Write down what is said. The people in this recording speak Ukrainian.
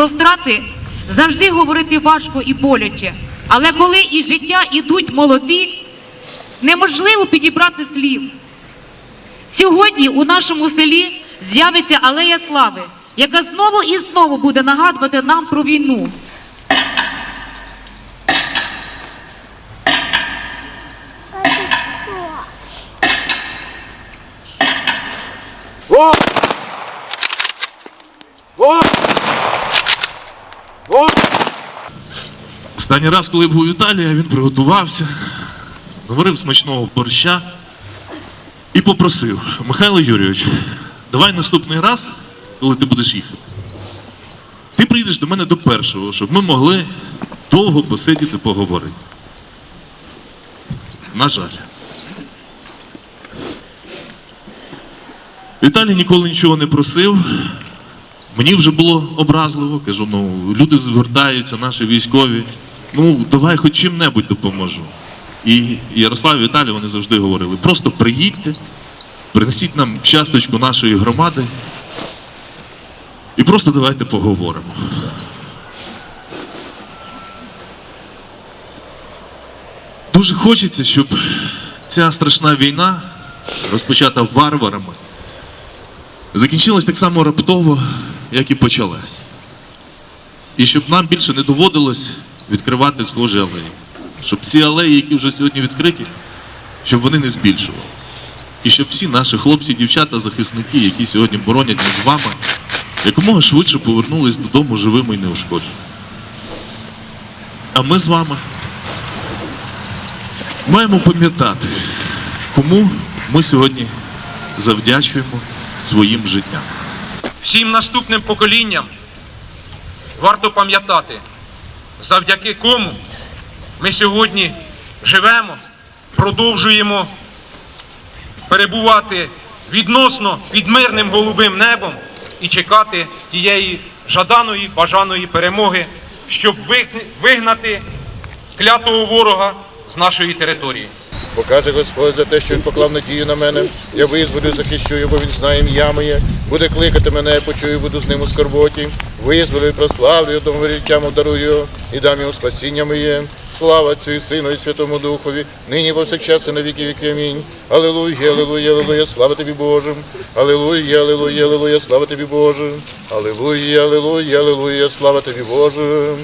Про втрати завжди говорити важко і боляче. Але коли із життя ідуть молоді, неможливо підібрати слів. Сьогодні у нашому селі з'явиться алея слави, яка знову і знову буде нагадувати нам про війну. Во! Во! Останній раз, коли був у Віталія, він приготувався, говорив смачного борща і попросив: Михайло Юрійович, давай наступний раз, коли ти будеш їхати, ти прийдеш до мене до першого, щоб ми могли довго посидіти, поговорити. На жаль. Віталій ніколи нічого не просив. Мені вже було образливо, кажу, ну люди звертаються, наші військові. Ну, давай хоч чим-небудь допоможу. І Ярослав і Віталій вони завжди говорили: просто приїдьте, принесіть нам часточку нашої громади і просто давайте поговоримо. Дуже хочеться, щоб ця страшна війна, розпочата варварами, закінчилась так само раптово, як і почалась. І щоб нам більше не доводилось відкривати схожі алеї. Щоб ці алеї, які вже сьогодні відкриті, щоб вони не збільшували. І щоб всі наші хлопці, дівчата, захисники, які сьогодні боронять нас з вами, якомога швидше повернулись додому живими і неушкодженими. А ми з вами маємо пам'ятати, кому ми сьогодні завдячуємо своїм життям. Всім наступним поколінням варто пам'ятати, завдяки кому ми сьогодні живемо, продовжуємо перебувати відносно під мирним голубим небом і чекати тієї жаданої, бажаної перемоги, щоб вигнати клятого ворога з нашої території. Покаже Господь за те, що він поклав надію на мене. Я визволю, захищу його, він знає ім'я моє. Буде кликати мене, я почую, буду з ним у скорботі. Визволю прославлю, його домовіряттям дарую і дам йому спасіння моє. Слава Отцю і Сину і Святому Духові, нині повсякчас і на віки віки. Амінь. Алілуя, алілуя, алілуя, слава тобі Боже. Алілуя, алілуя, алілуя, слава тобі Боже. Алілуя, алілуя, алілуя, слава тобі Боже.